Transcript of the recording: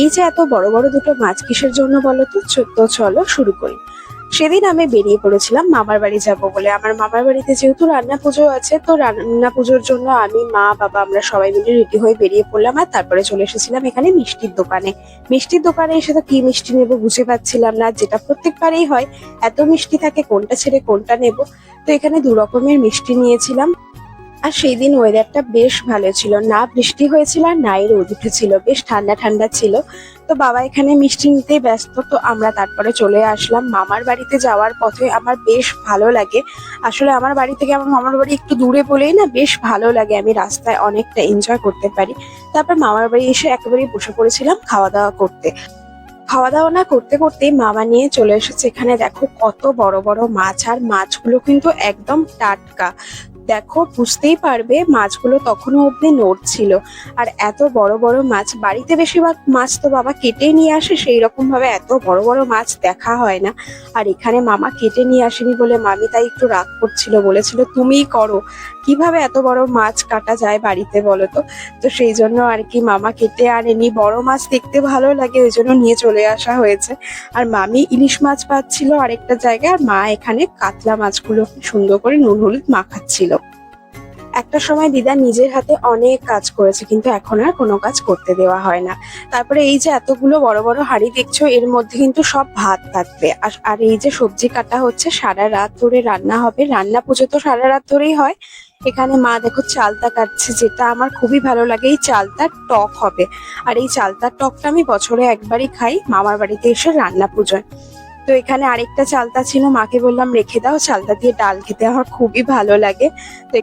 এই যে এত বড় বড় দুটো মাছ কিসের জন্য বলো তো? তো চলো শুরু করি। সেদিন আমি বেরিয়ে পড়েছিলাম মামার বাড়ি যাব বলে। আমার মামার বাড়িতে যেহেতু রান্না পুজো আছে, তো রান্না পুজোর জন্য আমি, মা, বাবা আমরা সবাই মিলে রেডি হয়ে বেরিয়ে পড়লাম আর তারপরে চলে এসেছিলাম এখানে মিষ্টির দোকানে। মিষ্টির দোকানে এসে তো কি মিষ্টি নেব বুঝে পাচ্ছিলাম না, যেটা প্রত্যেকবারেই হয়। এত মিষ্টি থাকে, কোনটা ছেড়ে কোনটা নেব? তো এখানে দু রকমের মিষ্টি নিয়েছিলাম। আর সেই দিন ওয়েদারটা বেশ ভালো ছিল। না বৃষ্টি হয়েছিল আর নাই রোদ উঠেছিল বেশ ঠান্ডা ঠান্ডা ছিল। তো বাবা এখানে মিষ্টি নিতেই ব্যস্ত, তো আমরা তারপরে চলে আসলাম। মামার বাড়িতে যাওয়ার পথে আমার বেশ ভালো লাগে। আসলে আমার বাড়ি থেকে আমার মামার বাড়ি একটু দূরে বলেই না বেশ ভালো লাগে। আমি রাস্তায় অনেকটা এনজয় করতে পারি। তারপর মামার বাড়ি এসে একেবারেই বসে পড়েছিলাম খাওয়া দাওয়া করতে। খাওয়া দাওয়া না করতে করতেই মামা নিয়ে চলে এসেছে। এখানে দেখো কত বড় বড় মাছ, আর মাছগুলো কিন্তু একদম টাটকা। দেখো, বুঝতেই পারবে মাছগুলো তখনও অবধি নড়ছিল। আর এত বড় বড় মাছ, বাড়িতে বেশিরভাগ মাছ তো বাবা কেটে নিয়ে আসে, সেই রকম ভাবে এত বড় বড় মাছ দেখা হয় না। আর এখানে মামা কেটে নিয়ে আসেনি বলে মামি তাই একটু রাগ করছিল, বলেছিল, তুমিই করো। কীভাবে এত বড় মাছ কাটা যায় বাড়িতে বলো তো? তো সেই জন্য আর কি মামা কেটে আনেনি। বড় মাছ দেখতে ভালো লাগে, ওই জন্য নিয়ে চলে আসা হয়েছে। আর মামি ইলিশ মাছ পাচ্ছিল আরেকটা জায়গায়, আর মা এখানে কাতলা মাছগুলো সুন্দর করে নুন, হলুদ মাখাচ্ছিল। একটা সময় দিদা নিজের হাতে অনেক কাজ করেছে, কিন্তু এখন আর কোনো কাজ করতে দেওয়া হয় না। তারপরে এই যে এতগুলো বড় বড় হাঁড়ি দেখছ, এর মধ্যে কিন্তু সব ভাত থাকবে। আর এই যে সবজি কাটা হচ্ছে, সারা রাত ধরে রান্না হবে। রান্না পুজো তো সারা রাত ধরেই হয়। এখানে মা দেখো চালতা কাটছে, যেটা আমার খুবই ভালো লাগে। এই চালতার টক হবে। আর এই চালতার টকটা আমি বছরে একবারই খাই, মামার বাড়িতে এসে রান্না পুজোয়। তো এখানে আরেকটা চালতা ছিল, মাকে বললাম, রেখে দাও, চালতা দিয়ে ডাল খেতে আমার খুবই ভালো লাগে। তো